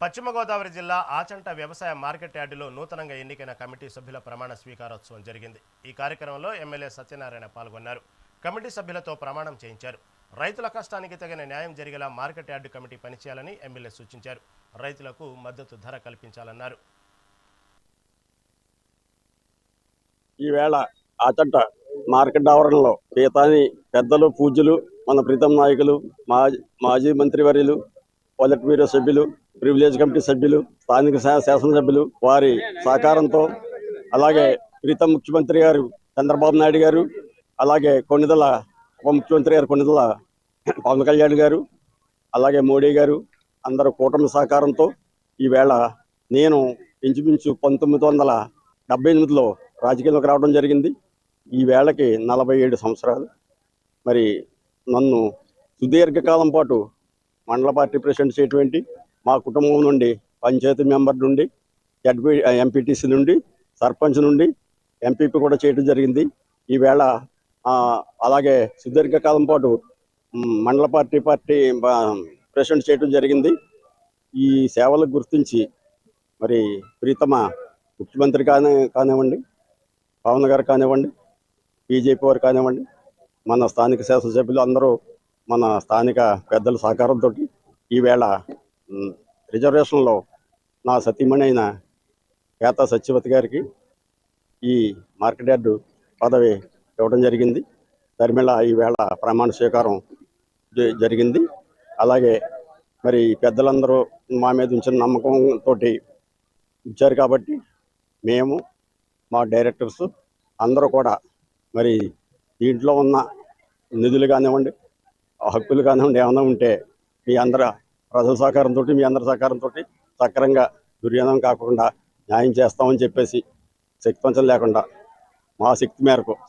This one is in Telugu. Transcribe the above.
పశ్చిమ గోదావరి జిల్లా ఆచంట వ్యవసాయ మార్కెట్ యార్డులో నూతనంగా ఎన్నికైన కమిటీ సభ్యుల ప్రమాణ స్వీకారోత్సవం జరిగింది. ఈ కార్యక్రమంలో ఎమ్మెల్యే సత్యనారాయణ పాల్గొన్నారు. కమిటీ సభ్యులతో ప్రమాణం చేయించారు. రైతుల కష్టానికి తగిన న్యాయం జరిగేలా మార్కెట్ యార్డు కమిటీ పనిచేయాలని ఎమ్మెల్యే సూచించారు. రైతులకు మద్దతు ధర కల్పించాలన్నారు. ఈవేళ ఆచంట మార్కెట్ ఆవరణలో పీతాని పెద్దలు పూజలు మన ప్రీతం నాయకులు మాజీ మాజీ మంత్రివర్యులు పొలిట్ బ్యూరో సభ్యులు ప్రివిలేజ్ కమిటీ సభ్యులు స్థానిక శాసనసభ్యులు వారి సహకారంతో అలాగే ప్రీతం ముఖ్యమంత్రి గారు చంద్రబాబు నాయుడు గారు అలాగే కొన్నిదల ఉప ముఖ్యమంత్రి గారు కొన్నిదల పవన్ కళ్యాణ్ గారు అలాగే మోడీ గారు అందరూ కూటమి సహకారంతో ఈవేళ నేను ఇంచుమించు పంతొమ్మిది వందల డెబ్బై ఎనిమిదిలో రాజకీయంలోకి రావడం జరిగింది. ఈ వేళకి నలభై ఏడు సంవత్సరాలు. మరి నన్ను సుదీర్ఘకాలం పాటు మండల పార్టీ ప్రెసిడెంట్ చేయటువంటి మా కుటుంబం నుండి పంచాయతీ మెంబర్ నుండి జడ్పీ ఎంపీటీసీ నుండి సర్పంచ్ నుండి ఎంపీపీ కూడా చేయడం జరిగింది. ఈవేళ అలాగే సుదీర్ఘకాలం పాటు మండల పార్టీ పార్టీ ప్రెసిడెంట్ చేయడం జరిగింది. ఈ సేవలకు గుర్తించి మరి ప్రీతమ ముఖ్యమంత్రి కాని కానివ్వండి పవన్ గారు కానివ్వండి బీజేపీ వారు కానివ్వండి మన స్థానిక శాసనసభ్యులు అందరూ మన స్థానిక పెద్దల సహకారంతో ఈవేళ రిజర్వేషన్లో నా సతీమణి అయిన పేత సత్యవతి గారికి ఈ మార్కెట్ యార్డు పదవి ఇవ్వడం జరిగింది. ధర్మిళ ఈవేళ ప్రమాణ స్వీకారం జ- జరిగింది. అలాగే మరి పెద్దలందరూ మా మీద ఉంచిన నమ్మకంతో ఇచ్చారు కాబట్టి మేము మా డైరెక్టర్స్ అందరూ కూడా మరి దీంట్లో ఉన్న నిధులు కానివ్వండి హక్కులు కానివ్వండి ఏమైనా ఉంటే మీ అందరి ప్రజల సహకారంతో మీ అందరి సహకారంతో సక్రంగా దుర్యోధనం కాకుండా న్యాయం చేస్తామని చెప్పేసి శక్తి పంచం లేకుండా మా శక్తి మేరకు